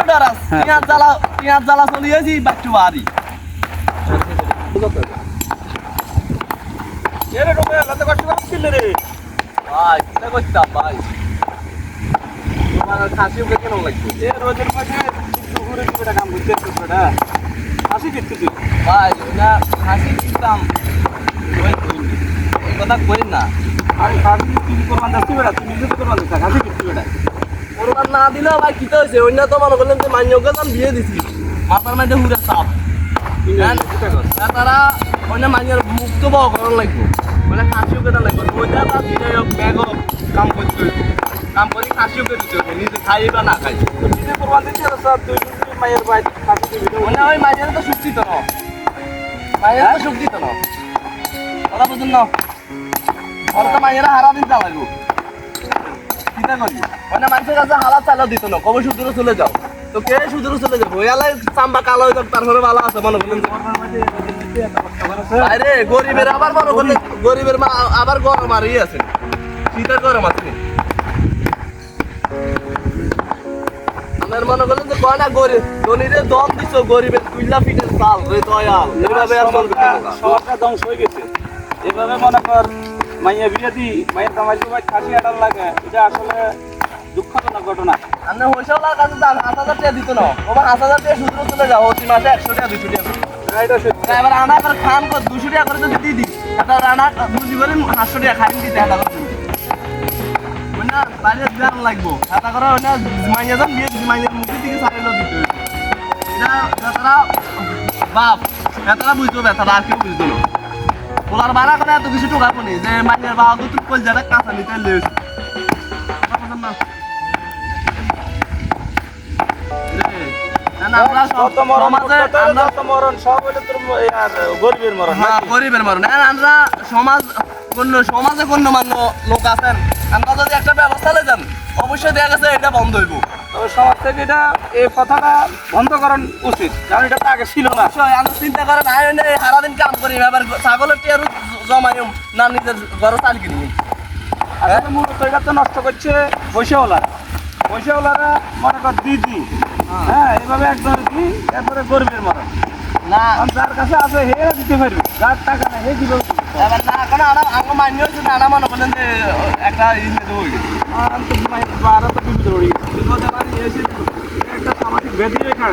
কেন ডরাস হ্যাঁ। পেঁয়াজ জ্বালা পেঁয়াজ জ্বালা চলিয়েছি বাচ্চু বাড়ি এরে ঢোকে লাতে কষ্ট করছিল রে? ভাই কিটা করতাম ভাই? তোমার খাসি কেন লাগবে এ রোজের ঘুরে কাম করতে বেটা হাসি কিচ্ছু ভাই ওটা খাসি কিনতাম ওই কইনি। কথা কই না। আরে হাসি করবান যাচ্ছি বেটা তুই নিজে তো করবান যাচ্ছি হাসি কিচ্ছু বেটা কোরবান না দিলেও ভাই কিতে হয়েছে অন্য তো মনে করলেন যে মান্যকে দাম বিয়ে দিছি। মাথার মধ্যে হুড়ে চাপ। হ্যাঁ, তারা অন্য মাইনের মুক্ত পাওয়া করার লাগবে। মানে খাসিও কেনা লাগবে। ওইটা তার দিনে ব্যাগ কাম করতে হইব। কাম করি খাসিও কে দিতে হবে নিজে খাই বা না খাই। নিজে করবান দিচ্ছি স্যার। যদি মায়ের বাইরে হাসি দিবি মানে ওই মাইনের তো শক্তি তো না। মাইনের তো শক্তি তো না। কথা বুঝুন না। ওরা তো মাইনেরা হারা দিন চালাইব চিন্তা করি মানে মানুষের কাছে হালা চালা দিত না। কবে সুদূরে চলে যাও। তো কে সুদূরে চলে যাব? ওয়ালাই চাম্বা কালো হয়ে তারপরে ভালো আছে, মনে করেছে আরে, গরিবের আবার মনে করলেন গরিবের মা আবার গরম আর ইয়ে আছে। শীতের গরম আছে। মনে করলেন যে কয়না গরিব দম দিছো, গরিবের চাল দয়াল। এইভাবে আর না। ধ্বংস হয়ে গেছে। এভাবে মনে কর মাইয়া বিয়ে দি মায়ের কামাই জমাই খাসি আটার লাগে। এটা আসলে দুঃখজনক ঘটনা। আপনি হোলসেলার কাছে হাত হাজার টাকা দিত না ওবার হাত হাজার টাকা সুদূরে চলে যাও অতি মাসে একশো টাকা দুশো টাকা। এটা এবার আনা এবার খান কর দুশো টাকা করে যদি দিয়ে দিই এটা রানা বুঝি করে সাতশো টাকা খাই দিতে হাতা করে। না বাইরে দেওয়ার লাগবো। হাতা করে না মাইয়া যান বিয়ে মাইয়ার দিকে দিতে এটা এটা তারা বাপ এতটা বুঝতে তারা আর কেউ বুঝতো না। ওলার বাড়া করে এত কিছু টোকা পনি যে মাইয়ার বাবা তো তুই কল কাঁচা নিতে সমাজে গণ্যমান্য লোক আছেন। আমরা যদি একটা ব্যবস্থা যান অবশ্যই দেখা গেছে এটা বন্ধ হইব। তবে সমাজ থেকে এটা এই কথাটা বন্ধ করান উচিত কারণ এটা তো আগে ছিল না। আমরা চিন্তা করেন আয় হইলে সারাদিন কাম করি এবার ছাগলের টিয়ারও জমাই না নিজের ঘরে চাল কিনি আসলে মূলত এটা তো নষ্ট করছে পয়সাওয়ালারা পয়সাওয়ালারা মনে কর দিদি। হ্যাঁ। এইভাবে একজন দি এরপরে গরিবের মরণ। না। যার কাছে আছে হে দিতে পারবে। যার টাকা নেই হে দিবে। একটা হয়ে একটা রেখা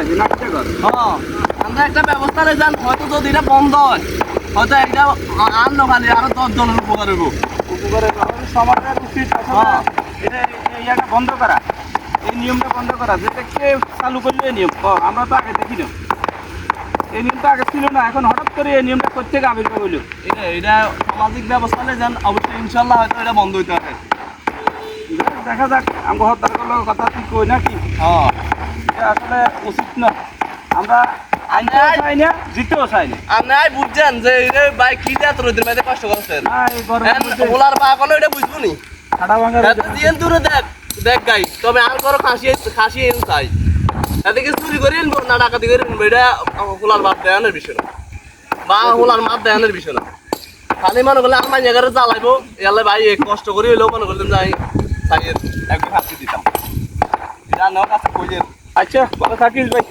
আমরা একটা ব্যবস্থা লই হয়তো যদি এটা বন্ধ হয় হয়তো এটা আর নখালি আরও দশ জনের উপকার হইব। উপকারে উচিত হ্যাঁ। এটা ইয়াটা বন্ধ করা। এই নিয়মটা বন্ধ করা যেটা কে চালু করল নিয়ম। আমরা তো আগে দেখি না। এই নিয়মটা আগে ছিল না এখন হঠাৎ করে এই নিয়মটা করতে আবির্ভাব হইল। এটা এটা সামাজিক ব্যবস্থা লই যান অবশ্যই ইনশাল্লাহ হয়তো এটা বন্ধ হইতে যাক, দেখা যাক আমি হত্যার করল কথা তুই কই নাকি হ্যাঁ। এটা আসলে উচিত না। আমরা আইনতেও নাই। চাই না জিতেও চাই না। আর নাই বুঝছেন যে বাইক কি কষ্ট করছেন মধ্যে। ওলার বা কোনো এটা বুঝব নি। দূরে দেখ দেখ গাই তবে আর করো খাসি খাসি এন চাই। এদিকে চুরি করে আনব না ডাকাতি করে আনব, এটা হোলার মাপ দেয়ানোর বিষয় না। বা হোলার মাপ দেয়ানোর বিষয় না। খালি মনে করলে আমার জায়গাটা জ্বালাইবো এলে ভাই কষ্ট করে হইলেও মনে করলাম যাই সাইয়ের একটু খাসি দিতাম। নেওয়ার কাছে কই আচ্ছা ভালো থাকিস ভাই।